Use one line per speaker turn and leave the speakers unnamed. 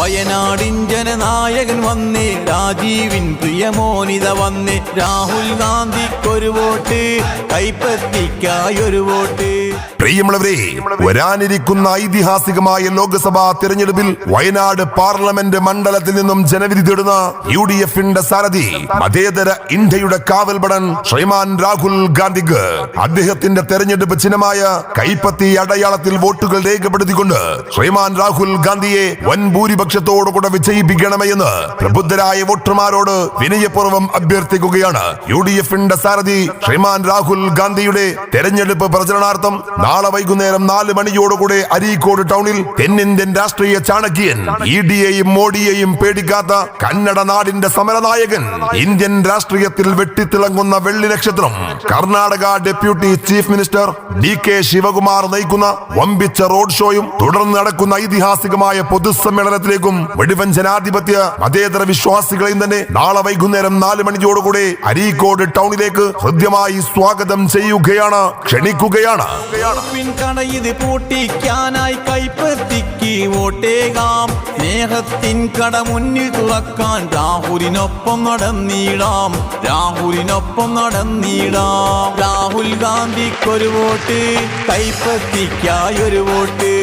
വയനാടിൻ ജനനായകൻ വന്നേ രാജീവിൻ പ്രിയമോനിത വന്നേ രാഹുൽ ഗാന്ധിക്കൊരു വോട്ട് കൈപ്പത്തിക്കായൊരു വോട്ട്.
പ്രിയമുള്ളവരെ വരാനിരിക്കുന്ന ഐതിഹാസികമായ ലോക്സഭാ തിരഞ്ഞെടുപ്പിൽ വയനാട് പാർലമെന്റ് മണ്ഡലത്തിൽ നിന്നും ജനവിധി തേടുന്ന യു ഡി എഫിന്റെ സാരഥി മതേതര ഇന്ത്യയുടെ കാവൽപടൻ ശ്രീമാൻ രാഹുൽ ഗാന്ധിക്ക് അദ്ദേഹത്തിന്റെ തെരഞ്ഞെടുപ്പ് ചിഹ്നമായ കൈപ്പത്തി അടയാളത്തിൽ വോട്ടുകൾ രേഖപ്പെടുത്തിക്കൊണ്ട് ശ്രീമാൻ രാഹുൽ ഗാന്ധിയെ വൻ ഭൂരിപക്ഷത്തോടുകൂടെ വിജയിപ്പിക്കണമെന്ന് പ്രബുദ്ധരായ വോട്ടർമാരോട് വിനയപൂർവം അഭ്യർത്ഥിക്കുകയാണ്. യു ഡി എഫിന്റെ സാരഥി ശ്രീമാൻ രാഹുൽ ഗാന്ധിയുടെ തെരഞ്ഞെടുപ്പ് പ്രചരണാർത്ഥം നാളെ വൈകുന്നേരം നാല് മണിയോടുകൂടെ അരീക്കോട് ടൗണിൽ തെന്നിന്ത്യൻ രാഷ്ട്രീയ ചാണക്യൻ ഇ ഡിയെയും മോഡിയെയും പേടിക്കാത്ത കന്നഡ നാടിന്റെ സമരനായകൻ ഇന്ത്യൻ രാഷ്ട്രീയത്തിൽ വെട്ടിത്തിളങ്ങുന്ന വെള്ളി നക്ഷത്രം Karnataka deputy chief minister D K Shivakumar നയിക്കുന്ന വമ്പിച്ച റോഡ് ഷോയും തുടർന്ന് നടക്കുന്ന ഐതിഹാസികമായ പൊതുസമ്മേളനത്തിലേക്കും വെടിവഞ്ചനാധിപത്യ മതേതര വിശ്വാസികളെയും തന്നെ നാളെ വൈകുന്നേരം നാല് മണിയോടുകൂടെ അരീക്കോട് ടൗണിലേക്ക് ഹൃദ്യമായി സ്വാഗതം ചെയ്യുകയാണ് ക്ഷണിക്കുകയാണ്.
പിൻ കടയത് പൂട്ടിക്കാനായി കൈപ്പത്തിക്ക് വോട്ടേകാം. സ്നേഹത്തിൻ കട മുന്നിൽ തുറക്കാൻ രാഹുലിനൊപ്പം നടന്നിടാം. രാഹുലിനൊപ്പം നടന്നിടാം. രാഹുൽ ഗാന്ധിക്കൊരു വോട്ട് കൈപ്പത്തിക്കായൊരു വോട്ട്.